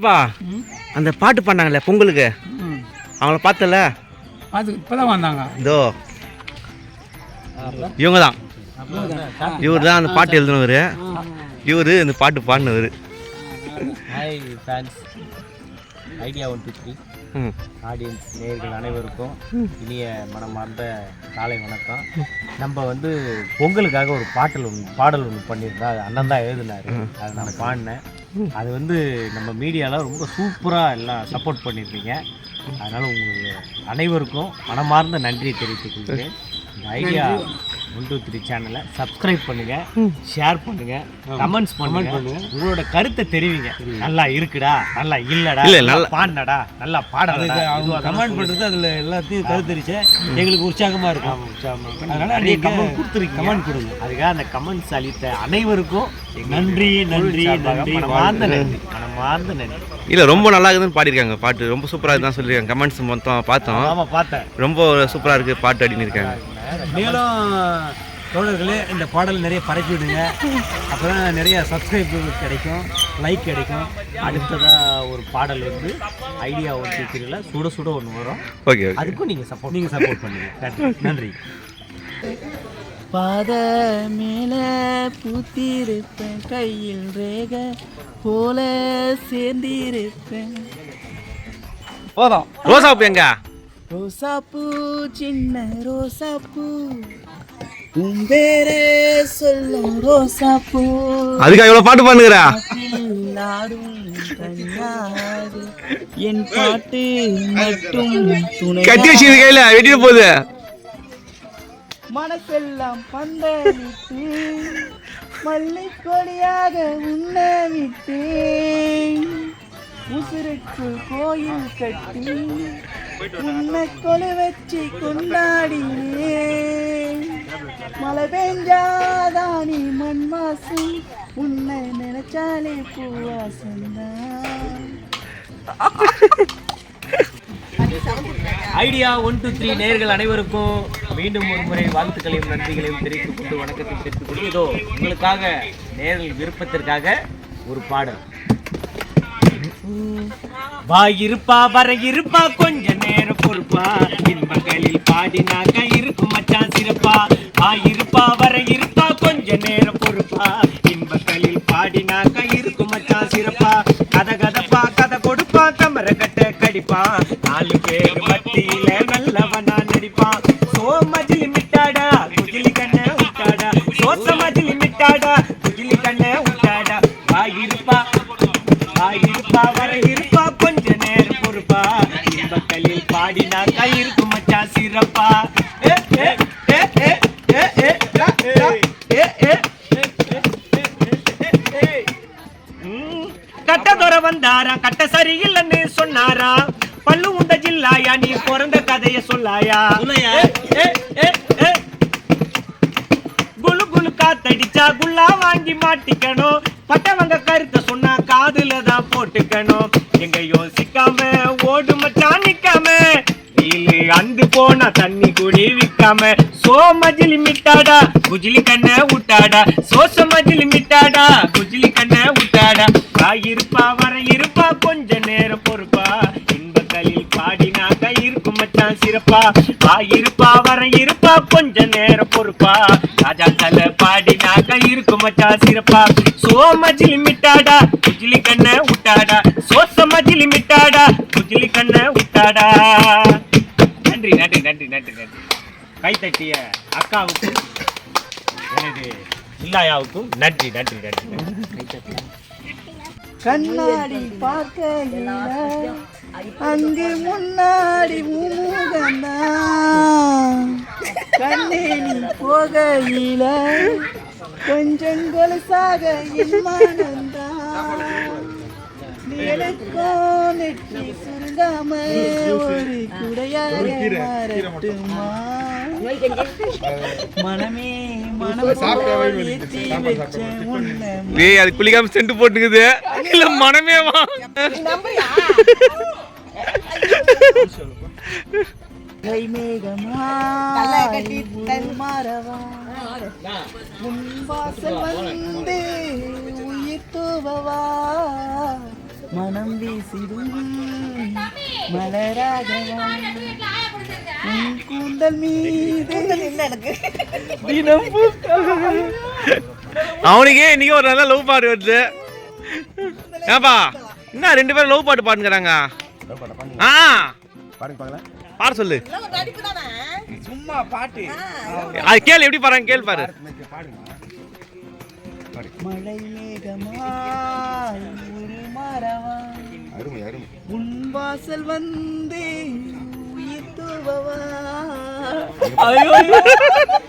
அப்பா அந்த பாட்டு பாடினாங்கல்ல பொங்கலுக்கு. அவங்கள பார்த்தல? அது இப்போ தான் வந்தாங்க. இதோ. இவங்க தான் இவர் தான் அந்த பாட்டு எழுதினவர். இவர் இந்த பாட்டு பாடினவர். Hi fans idea one two three audience நேயர்கள் அனைவருக்கும் இனிய மனமார்ந்த காலை வணக்கம். நம்ம வந்து பொங்கலுக்காக ஒரு பாட்டல் ஒன்று பாடல் ஒன்று பண்ணியிருந்தோம் அது அண்ணன் தான் எழுதினாரு. அதை நான் பாடினேன். அது வந்து நம்ம மீடியாவில் ரொம்ப சூப்பராக எல்லாம் சப்போர்ட் பண்ணியிருக்கீங்க. அதனால் உங்களுக்கு அனைவருக்கும் மனமார்ந்த நன்றியை தெரிவித்துக் கொள்கிறேன். இந்த ஐடியா ஒன் டூ த்ரீ சேனலை சப்ஸ்கிரைப் பண்ணுங்க ஷேர் பண்ணுங்க. கமெண்ட்ஸ் பண்ணுங்க. உங்களோட கருத்தை தெரிவிங்க. நல்லா இருக்குடா நல்லா இல்லடா இல்ல, நல்லா பாடினடா நல்லா அவங்க கமெண்ட் பண்றது அதுல எல்லாத்தையும் கருத்தரிச்ச எங்களுக்கு உற்சாகமா இருக்கும். அதனால நீங்க கமெண்ட் கொடுத்துருக்கீங்க. கமெண்ட் கொடுங்க. அதுக்காக அந்த கமெண்ட்ஸ் அளித்த அனைவருக்கும் நன்றி நன்றி நன்றி. மனமார்ந்த நன்றி. மனமார்ந்த நன்றி. இல்லை ரொம்ப நல்லா இருக்குதுன்னு பாடியிருக்காங்க. பாட்டு ரொம்ப சூப்பராக தான் சொல்லியிருக்காங்க. கமெண்ட்ஸ் மொத்தம் பார்த்தோம். ஆமா பார்த்தேன். ரொம்ப சூப்பராக இருக்குது பாட்டு அப்படின்னு இருக்காங்க. மேலும் தோழர்களே இந்த பாடல் நிறைய பரப்பி விடுங்க. அப்பதான் நிறைய சப்ஸ்கிரைப் கிடைக்கும் லைக் கிடைக்கும். அடுத்ததா ஒரு பாடல் வந்து ஐடியா ஒன் டூ த்ரீல சுட சுட ஒன்று வரும். ஓகே ஓகே அதுக்கும் நீங்க சப்போர்ட் நீங்க சப்போர்ட் பண்ணுங்க. நன்றி. பாத மேல பூத்திருப்பேன் கையில் ரேக போல சேர்ந்திருப்பேன். போதும். ரோசாப்பு எங்க? ரோசாப்பூ சின்ன ரோசாப்பூ. பேரே சொல்லும் ரோசாப்பூ. அதுக்காக இவ்வளோ பாட்டு பண்ணுகிறா என் பாட்டு மட்டும் துணை கட்டி வச்சு கையில் வெட்டிட்டு போகுது. மனசெல்லாம் பந்தளித்து மல்லை கொடியாக உன்னை விட்டு உசுருக்குள் கோயில் கட்டி உன்னை கொலை வச்சு கொண்டாடினே மழை பெஞ்சாதானி மண் வாசம் உன்னை நினைச்சாலே பூவாசந்தான் ஐடியா ஒன் டூ த்ரீ நேர்கள் அனைவருக்கும் மீண்டும் ஒரு முறை வாழ்த்துக்களையும் நன்றிகளையும் தெரிவித்துக் கொண்டு வணக்கத்தை தெரிவித்துக் கொண்டு இதோ உங்களுக்காக நேர்கள் விருப்பத்திற்காக ஒரு பாடல். வா இருப்பா வர இருப்பா கொஞ்ச நேரம் பொறுப்பா இன்பங்களில் பாடினாக்க இருக்கும் மச்சான் சிறப்பா. ஆ இருப்பா வர இருப்பா கொஞ்ச நேரம் பாடினா இருக்கும் மச்சான் சிறப்பா ம், கட்டதொர வந்தாரா கட்ட சரியில்லைன்னு சொன்னாரா பல்லு உண்ட ஜில்லாயா நீ பிறந்த கதைய சொல்லாயா. குலு குலு காத்தடிச்சா குல்லா வாங்கி மாட்டிக்கணும் பட்டவங்க கருத்தை சொன்னா காதுல தான் போட்டுக்கணும் எங்க யோசிக்காம ஓடு மச்சான் குடி சோ மஜிலி மிட்டாடா குஜிலி கண்ண விட்டாடா சோச மஜிலி மிட்டாடா குஜிலி கண்ண விட்டாடா வா இருப்பா வர இருப்பா கொஞ்ச நேரம் பொறுப்பா. இன்பங்களில் பாடினாக்க இருக்கும் மச்சான் சிறப்பா. வா இருப்பா வர இருப்பா கொஞ்ச நேரம் பொறுப்பா. ராஜா தல பாடினாக்க இருக்கும் மச்சான் சிறப்பா. சோ மஜிலி மிட்டாடா குஜிலி கண்ண விட்டாடா சோச மஜிலி மிட்டாடா குஜிலி கண்ண விட்டாடா நன்றி நன்றி நன்றி நன்றி நன்றி கை தட்டிய அக்காவுக்கும் எனது இல்லாயாவுக்கும் நன்றி நன்றி நன்றி கண்ணாடி பார்க்கையில அங்கு முன்னாடி முகந்தான் கண்ணே நீ போகையில கொஞ்சம் கொலுசாக என் மனந்தான் நிழலுக்கும் நெற்றி சுருங்காம ஒரு குடையாக மாறட்டுமா? மனமே ஏய் அது குளிக்காம சென்ட் போட்டுக்குது. இல்லை மனமே வா. கைமேகமாய் மாறவா. உன் வாசல் வந்து உயிர் தூவவா. மனம் வீசிடும் மலராகவா. கூந்தல் மீது தினம் பூக்கவா அவனுக்கே இன்னைக்கு ஒரு நல்ல லவ் பாட்டு வருது. ஏப்பா என்ன ரெண்டு பேரும் லவ் பாட்டு பாட்டுங்கிறாங்க ஆ பாட சொல்லு. சும்மா பாட்டு அது கேளு எப்படி பாருங்க கேளு பாரு. மழை மேகமாய் உருமாறவா உன் வாசல் வந்து உயிர் தூவவா